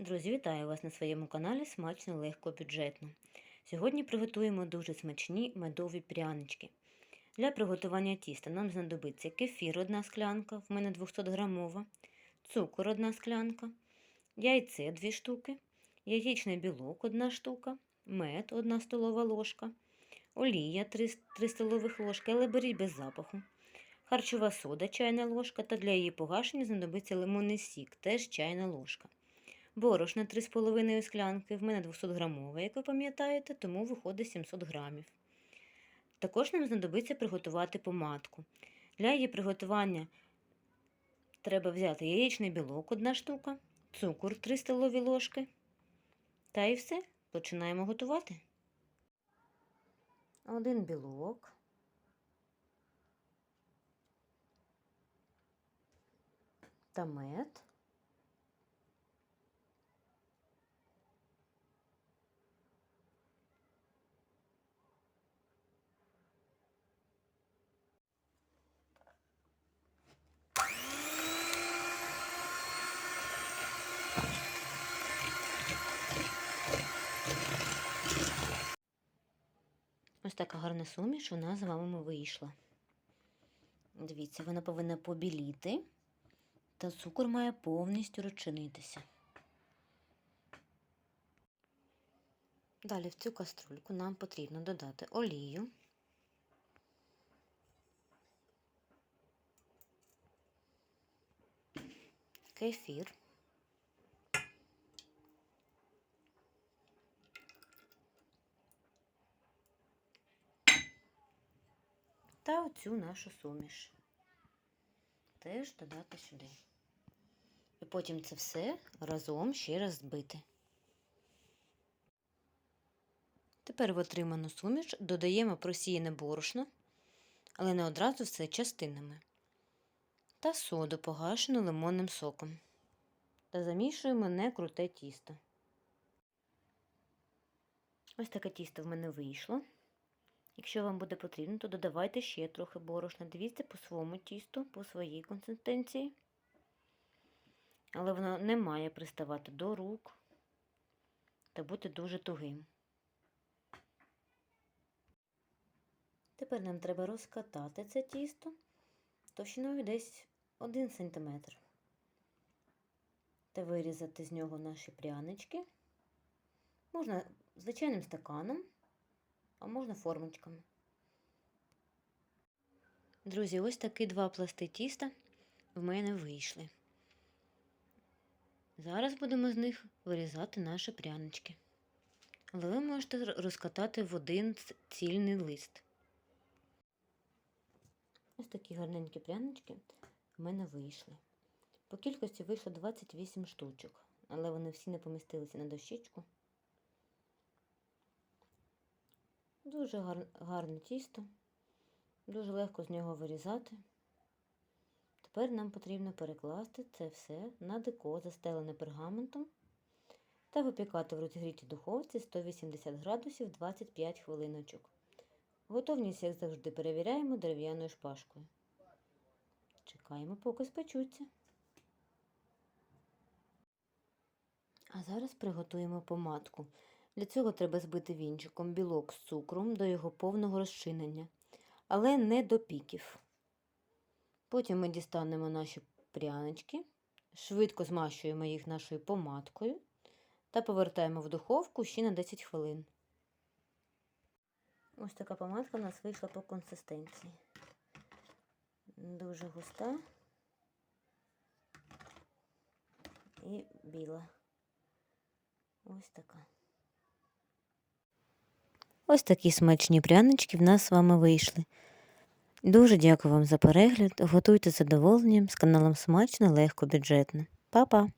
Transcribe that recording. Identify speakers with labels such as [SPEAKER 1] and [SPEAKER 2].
[SPEAKER 1] Друзі, вітаю вас на своєму каналі Смачно, легко, бюджетно. Сьогодні приготуємо дуже смачні медові прянички. Для приготування тіста нам знадобиться кефір 1 склянка, в мене 200 грамова, цукор 1 склянка, яйце 2 штуки, яєчний білок 1 штука, мед 1 столова ложка, олія 3, 3 столових ложки, але беріть без запаху. Харчова сода чайна ложка та для її погашення знадобиться лимонний сік, теж чайна ложка. Борошна 3,5 склянки, в мене 200 грамове, як ви пам'ятаєте, тому виходить 700 грамів. Також нам знадобиться приготувати помадку. Для її приготування треба взяти яєчний білок 1 штука, цукор 3 столові ложки. Та і все. Починаємо готувати. Один білок. Та мед. Така гарна суміш у нас з вами вийшла. Дивіться, вона повинна побіліти, та цукор має повністю розчинитися. Далі в цю каструльку нам потрібно додати олію. Кефір. Та оцю нашу суміш теж додати сюди. І потім це все разом ще раз збити. Тепер в отриману суміш додаємо просіяне борошно, але не одразу все частинами. Та соду погашену лимонним соком. Та замішуємо не круте тісто. Ось таке тісто в мене вийшло. Якщо вам буде потрібно, то додавайте ще трохи борошна. Дивіться по своєму тісту, по своїй консистенції. Але воно не має приставати до рук та бути дуже тугим. Тепер нам треба розкатати це тісто товщиною десь 1 см. Та вирізати з нього наші прянички. Можна звичайним стаканом а можна формочками. Друзі, ось такі два пласти тіста в мене вийшли. Зараз будемо з них вирізати наші прянички. Але ви можете розкатати в один цільний лист. Ось такі гарненькі прянички в мене вийшли. По кількості вийшло 28 штучок, але вони всі не помістилися на дощечку. Дуже гар... гарне тісто, дуже легко з нього вирізати. Тепер нам потрібно перекласти це все на деко, застелене пергаментом, та випікати в розігрітій духовці 180 градусів 25 хвилиночок. Готовність, як завжди, перевіряємо дерев'яною шпажкою. Чекаємо, поки спечуться. А зараз приготуємо помадку. Для цього треба збити вінчиком білок з цукром до його повного розчинення, але не до піків. Потім ми дістанемо наші прянички, швидко змащуємо їх нашою помадкою та повертаємо в духовку ще на 10 хвилин. Ось така помадка у нас вийшла по консистенції. Дуже густа і біла. Ось така. Ось такі смачні прянички в нас з вами вийшли. Дуже дякую вам за перегляд. Готуйте задоволенням з каналом Смачно, легко, бюджетно. Па-па!